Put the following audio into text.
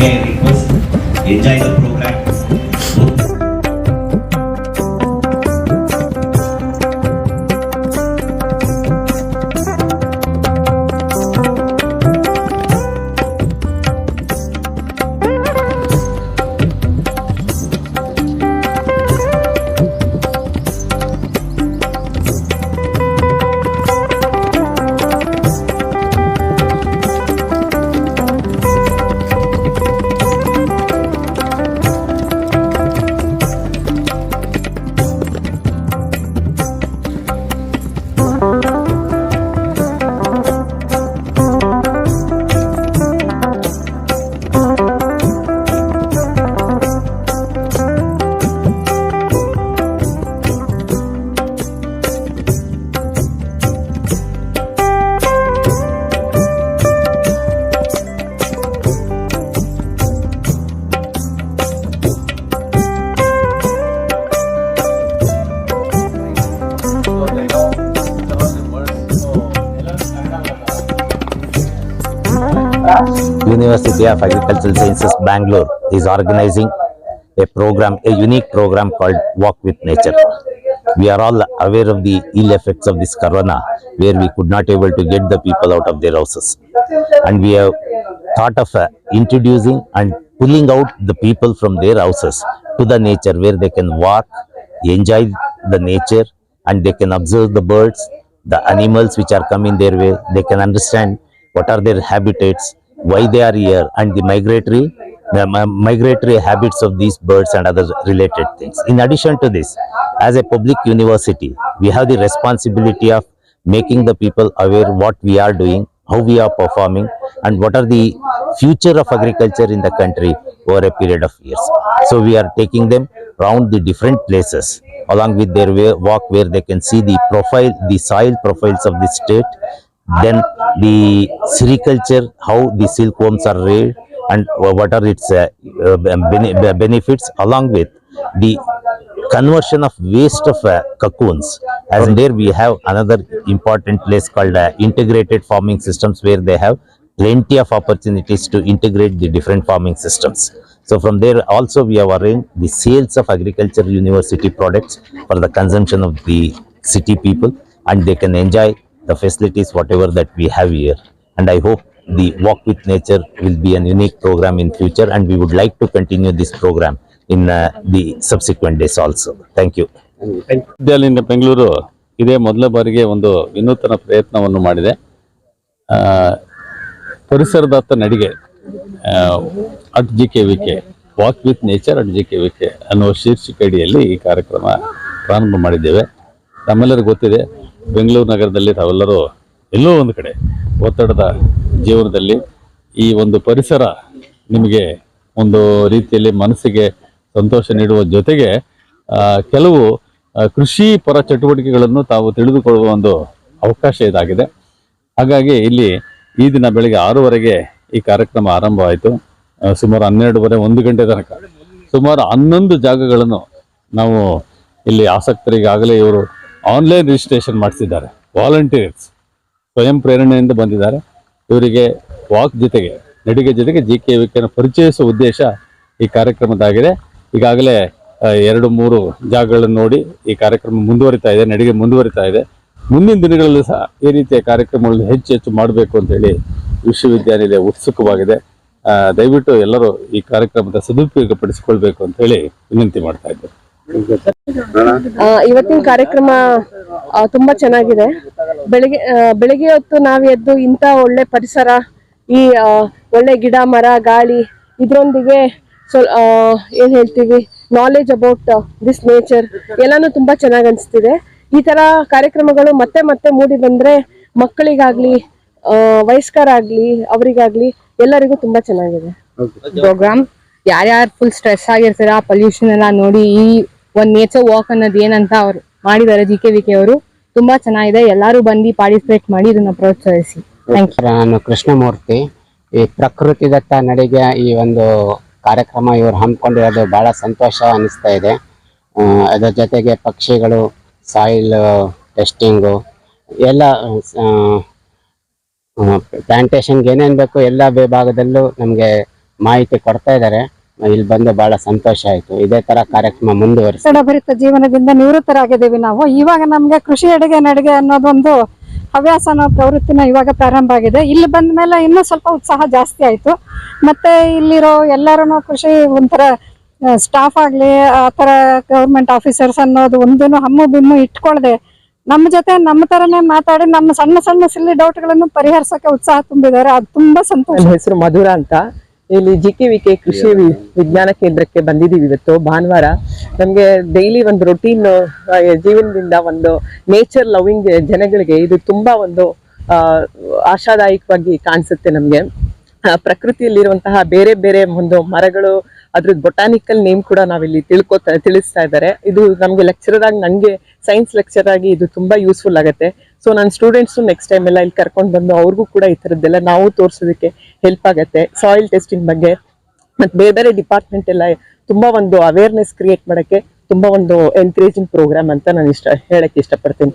again request enjoy the program. University of Agricultural Sciences Bangalore is organizing a program, a unique program called Walk with Nature. We are all aware of the ill effects of this corona, where we could not able to get the people out of their houses. And we have thought of uh, introducing and pulling out the people from their houses to the nature where they can walk, enjoy the nature, and they can observe the birds, the animals which are coming their way. They can understand what are their habitats, why they are here, and the migratory uh, the migratory habits of these birds and other related things. In addition to this, as a public university, we have the responsibility of making the people aware what we are doing, how we are performing, and what are the future of agriculture in the country over a period of years. So we are taking them round the different places along with their walk where they can see the profile, the soil profiles of the state, then the sericulture, how the silkworms are reared and what are its uh, uh, bene- benefits along with the conversion of waste of uh, cocoons. As there we have another important place called uh, integrated farming systems where they have plenty of opportunities to integrate the different farming systems. So from there also we have arranged the sales of agriculture university products for the consumption of the city people and they can enjoy the facilities whatever that we have here. And I hope the walk with nature will be an unique program in future and we would like to continue this program in uh, the subsequent days also. Thank you. ವಿದ್ಯಾಲಯ ಬೆಂಗಳೂರು ಇದೇ ಮೊದಲ ಬಾರಿಗೆ ಒಂದು ವಿನೂತನ ಪ್ರಯತ್ನವನ್ನು ಮಾಡಿದೆ ಪರಿಸರದತ್ತ ನಡಿಗೆ at G K V K walk with nature at G K V K ಅನ್ನುವ ಶೀರ್ಷಿಕೆ ಅಡಿಯಲ್ಲಿ ಈ ಕಾರ್ಯಕ್ರಮ ಪ್ರಾರಂಭ ಮಾಡಿದ್ದೇವೆ ನಮ್ಮೆಲ್ಲರಿಗೂ ಗೊತ್ತಿದೆ ಬೆಂಗಳೂರು ನಗರದಲ್ಲಿ ತಾವೆಲ್ಲರೂ ಎಲ್ಲೋ ಒಂದು ಕಡೆ ಒತ್ತಡದ ಜೀವನದಲ್ಲಿ ಈ ಒಂದು ಪರಿಸರ ನಿಮಗೆ ಒಂದು ರೀತಿಯಲ್ಲಿ ಮನಸ್ಸಿಗೆ ಸಂತೋಷ ನೀಡುವ ಜೊತೆಗೆ ಕೆಲವು ಕೃಷಿ ಪರ ಚಟುವಟಿಕೆಗಳನ್ನು ತಾವು ತಿಳಿದುಕೊಳ್ಳುವ ಒಂದು ಅವಕಾಶ ಇದಾಗಿದೆ. ಹಾಗಾಗಿ ಇಲ್ಲಿ ಈ ದಿನ ಬೆಳಗ್ಗೆ ಆರೂವರೆಗೆ ಈ ಕಾರ್ಯಕ್ರಮ ಆರಂಭವಾಯಿತು ಸುಮಾರು ಹನ್ನೆರಡುವರೆ, ಒಂದು ಗಂಟೆ ತನಕ. ಸುಮಾರು ಹನ್ನೊಂದು ಜಾಗಗಳನ್ನು ನಾವು ಇಲ್ಲಿ ಆಸಕ್ತರಿಗಾಗಲೇ ಇವರು ಆನ್ಲೈನ್ ರಿಜಿಸ್ಟ್ರೇಷನ್ ಮಾಡಿಸಿದ್ದಾರೆ. ವಾಲಂಟಿಯರ್ಸ್ ಸ್ವಯಂ ಪ್ರೇರಣೆಯಿಂದ ಬಂದಿದ್ದಾರೆ. ಇವರಿಗೆ ವಾಕ್ ಜೊತೆಗೆ ನಡಿಗೆ ಜೊತೆಗೆ ಜಿ ಕೆ ವಿಕೆಯನ್ನು ಪರಿಚಯಿಸುವ ಉದ್ದೇಶ ಈ ಕಾರ್ಯಕ್ರಮದಾಗಿದೆ. ಈಗಾಗಲೇ ಎರಡು ಮೂರು ಜಾಗಗಳನ್ನು ನೋಡಿ ಈ ಕಾರ್ಯಕ್ರಮ ಮುಂದುವರಿತಾ ಇದೆ ನಡಿಗೆ ಮುಂದುವರಿತಾ ಇದೆ. ಮುಂದಿನ ದಿನಗಳಲ್ಲೂ ಸಹ ಈ ರೀತಿಯ ಕಾರ್ಯಕ್ರಮಗಳನ್ನು ಹೆಚ್ಚು ಹೆಚ್ಚು ಮಾಡಬೇಕು ಅಂತೇಳಿ ವಿಶ್ವವಿದ್ಯಾನಿಲಯ ಉತ್ಸುಕವಾಗಿದೆ. ದಯವಿಟ್ಟು ಎಲ್ಲರೂ ಈ ಕಾರ್ಯಕ್ರಮದ ಸದುಪಯೋಗ ಪಡಿಸಿಕೊಳ್ಬೇಕು ಅಂತ ಹೇಳಿ ವಿನಂತಿ ಮಾಡ್ತಾ ಇದ್ದೇನೆ. ಆ, ಇವತ್ತಿನ ಕಾರ್ಯಕ್ರಮ ತುಂಬಾ ಚೆನ್ನಾಗಿದೆ. ಬೆಳಿಗ್ಗೆ ಬೆಳಿಗ್ಗೆ ಹೊತ್ತು ನಾವು ಎದ್ದು ಇಂತ ಒಳ್ಳೆ ಪರಿಸರ ಈ ಒಳ್ಳೆ ಗಿಡ ಮರ ಗಾಳಿ ಇದರೊಂದಿಗೆ ಆ, ಏನ್ ಹೇಳ್ತೀವಿ ನಾಲೆಜ್ ಅಬೌಟ್ ದಿಸ್ ನೇಚರ್ ಎಲ್ಲಾನು ತುಂಬಾ ಚೆನ್ನಾಗಿ ಅನ್ಸ್ತಿದೆ. ಈ ತರ ಕಾರ್ಯಕ್ರಮಗಳು ಮತ್ತೆ ಮತ್ತೆ ಮೂಡಿ ಬಂದ್ರೆ ಮಕ್ಕಳಿಗಾಗ್ಲಿ ವಯಸ್ಕರಾಗ್ಲಿ ಅವರಿಗಾಗ್ಲಿ ಎಲ್ಲರಿಗೂ ತುಂಬಾ ಚೆನ್ನಾಗಿದೆ. ಪ್ರೋಗ್ರಾಮ್ ಯಾರ್ಯಾರು ಫುಲ್ ಸ್ಟ್ರೆಸ್ ಆಗಿರ್ತೀರಾ ಪೊಲ್ಯೂಷನ್ ಎಲ್ಲ ನೋಡಿ ಈ ಒಂದ್ ನೇಚರ್ ವಾಕ್ ಅನ್ನೋದು ಏನಂತ ಅವ್ರು ಮಾಡಿದ್ದಾರೆ ಜಿ ಕೆ ವಿ ಕೆ ಅವರು. ತುಂಬಾ ಚೆನ್ನಾಗಿದೆ. ಎಲ್ಲಾರು ಬಂದು ಪಾರ್ಟಿಸಿಪೇಟ್ ಮಾಡಿ ಇದನ್ನ ಪ್ರೋತ್ಸಾಹಿಸಿ. ನಾನು ಕೃಷ್ಣಮೂರ್ತಿ. ಈ ಪ್ರಕೃತಿ ದತ್ತ ನಡಿಗೆ ಈ ಒಂದು ಕಾರ್ಯಕ್ರಮ ಇವರು ಹಮ್ಮಿಕೊಂಡಿರೋದು ಬಹಳ ಸಂತೋಷ ಅನಿಸ್ತಾ ಇದೆ. ಅದರ ಜೊತೆಗೆ ಪಕ್ಷಿಗಳು ಸಾಯಿಲ್ ಟೆಸ್ಟಿಂಗು ಎಲ್ಲ ಪ್ಲಾಂಟೇಶನ್ಗೆ ಏನೇನು ಬೇಕು ಎಲ್ಲ ವಿಭಾಗದಲ್ಲೂ ನಮಗೆ ಮಾಹಿತಿ ಕೊಡ್ತಾ ಇದ್ದಾರೆ. ಇಲ್ಲಿ ಬಂದು ಬಹಳ ಸಂತೋಷ ಆಯ್ತು. ಇದೇ ತರ ಕಾರ್ಯಕ್ರಮ ಮುಂದುವರಿಸಿ. ಜೀವನದಿಂದ ನಿವೃತ್ತರಾಗಿದ್ದೀವಿ ನಾವು. ಇವಾಗ ನಮ್ಗೆ ಕೃಷಿ ಅಡುಗೆ ನಡಿಗೆ ಅನ್ನೋದೊಂದು ಹವ್ಯಾಸ ಅನ್ನೋ ಪ್ರವೃತ್ತಿನ ಇವಾಗ ಪ್ರಾರಂಭ ಆಗಿದೆ. ಇಲ್ಲಿ ಬಂದ ಮೇಲೆ ಇನ್ನೂ ಸ್ವಲ್ಪ ಉತ್ಸಾಹ ಜಾಸ್ತಿ ಆಯ್ತು. ಮತ್ತೆ ಇಲ್ಲಿರೋ ಎಲ್ಲರೂ ಕೃಷಿ ಒಂಥರ ಸ್ಟಾಫ್ ಆಗ್ಲಿ ಆ ಥರ ಗೌರ್ಮೆಂಟ್ ಆಫೀಸರ್ಸ್ ಅನ್ನೋದು ಒಂದೇನು ಹಮ್ಮು ಬಿಮ್ಮು ಇಟ್ಕೊಳ್ದೆ ನಮ್ಮ ಜೊತೆ ನಮ್ಮ ತರನೇ ಮಾತಾಡಿ ನಮ್ಮ ಸಣ್ಣ ಸಣ್ಣ ಸಿಲ್ಲಿ ಡೌಟ್ಗಳನ್ನು ಪರಿಹರಿಸಕ್ಕೆ ಉತ್ಸಾಹ ತುಂಬಿದ್ದಾರೆ. ಅದು ತುಂಬಾ ಸಂತೋಷ. ಹೆಸರು ಮಧುರ ಅಂತ. ಇಲ್ಲಿ ಜಿ ಕೆ ವಿ ಕೆ ಕೃಷಿ ವಿಜ್ಞಾನ ಕೇಂದ್ರಕ್ಕೆ ಬಂದಿದ್ದೀವಿ ಇವತ್ತು. ಭಾನುವಾರ ನಮಗೆ ಡೈಲಿ ಒಂದು ರೊಟೀನ್ ಜೀವನದಿಂದ ಒಂದು ನೇಚರ್ ಲವಿಂಗ್ ಜನಗಳಿಗೆ ಇದು ತುಂಬಾ ಒಂದು ಆಶಾದಾಯಕವಾಗಿ ಕಾಣಿಸುತ್ತೆ ನಮಗೆ. ಪ್ರಕೃತಿಯಲ್ಲಿರುವಂತಹ ಬೇರೆ ಬೇರೆ ಒಂದು ಮರಗಳು ಅದ್ರದ್ದು ಬೊಟಾನಿಕಲ್ ನೇಮ್ ಕೂಡ ನಾವಿಲ್ಲಿ ತಿಳ್ಕೊತಾ ತಿಳಿಸ್ತಾ ಇದ್ದಾರೆ. ಇದು ನಮಗೆ ಲೆಕ್ಚರರ್ ಆಗಿ ನನಗೆ ಸೈನ್ಸ್ ಲೆಕ್ಚರ್ ಆಗಿ ಇದು ತುಂಬಾ ಯೂಸ್ಫುಲ್ ಆಗುತ್ತೆ. ಸೊ ನನ್ನ ಸ್ಟೂಡೆಂಟ್ಸ್ ನೆಕ್ಸ್ಟ್ ಟೈಮ್ ಎಲ್ಲ ಇಲ್ಲಿ ಕರ್ಕೊಂಡು ಬಂದು ಅವ್ರಿಗೂ ಕೂಡ ಈ ಥರದ್ದೆಲ್ಲ ನಾವು ತೋರಿಸೋದಕ್ಕೆ ಹೆಲ್ಪ್ ಆಗುತ್ತೆ. ಸಾಯಿಲ್ ಟೆಸ್ಟಿಂಗ್ ಬಗ್ಗೆ ಮತ್ತೆ ಬೇರೆ ಬೇರೆ ಡಿಪಾರ್ಟ್ಮೆಂಟ್ ಎಲ್ಲ ತುಂಬಾ ಒಂದು ಅವೇರ್ನೆಸ್ ಕ್ರಿಯೇಟ್ ಮಾಡೋಕ್ಕೆ ತುಂಬಾ ಒಂದು ಎನ್ಕರೇಜಿಂಗ್ ಪ್ರೋಗ್ರಾಮ್ ಅಂತ ನಾನು ಇಷ್ಟ ಹೇಳಕ್ಕೆ ಇಷ್ಟಪಡ್ತೀನಿ.